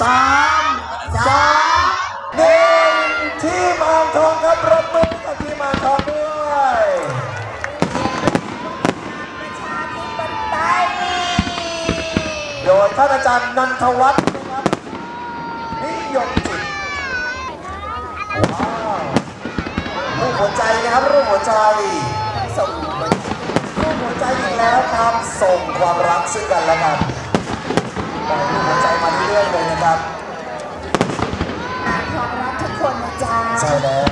สามสองหนึ่งที่มอ่างทองครับปรบมือกับที่มอ่างทองด้วยประชาธิปไตยโดยท่านอาจารย์นันทวัฒน์นะครับนิยมจิตว้าวรูปหัวใจนะครับรูปหัวใจส่งรูปหัวใจอีกแล้วครับส่งความรักซึ่งกันและกัน ปล่อยรูปหัวใจมาเรื่อยๆเลยนะครับอ่านความรักทุกคนนะจ๊ะใช่แล้ว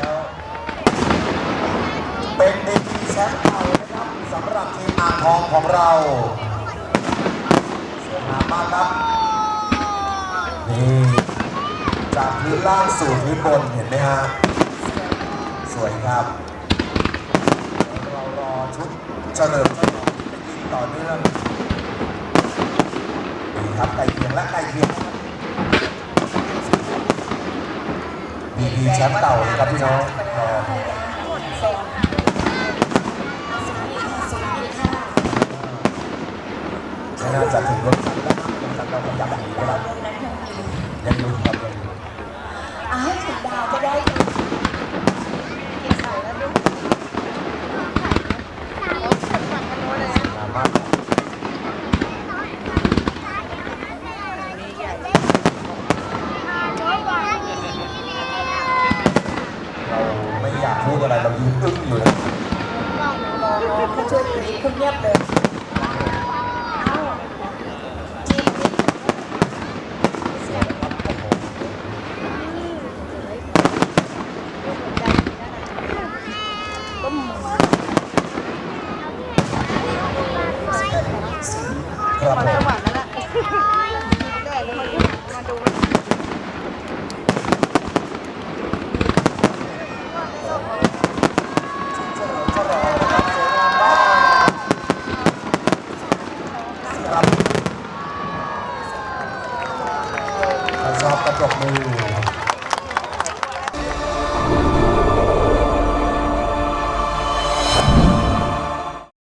เป็นดีกรีแชมป์เก่านะครับสำหรับทีมอ่างทองของเราสวยงามมากครับนี่จากพื้นล่างสู่พื้นบนเห็นไหมฮะสวยครับเรารอชุดเฉลิมฉลองที่จะยิงต่อเนื่อง ครับไก่เคียงและไก่เคียงดีดีแชมป์เก่านะครับพี่น้องเออส่งสวัสดีค่ะสวัสดีค่ะไม่น่าจะถึงรถสันแล้วรถสันเราขยับหนีนะครับ เรื่องนั้นยังมี ยังลุ้นครับยังลุ้น อ่าให้ถึงดาวก็ได้กินไข่แล้วดู งามมากเราไม่ อยากพูดอะไรเรายืนอึ้งอยู่นะรอรอเขาช่วยกรี๊ดคุณเงียบเลยเอ้าจริงสวยนะครับโอ้โหก็หมครับผม หวานแล้วล่ะแดดแล้วมันมาดู เฉลิมฉลองนะครับสวยงามมาก ครับถ้าชอบกระจกมือ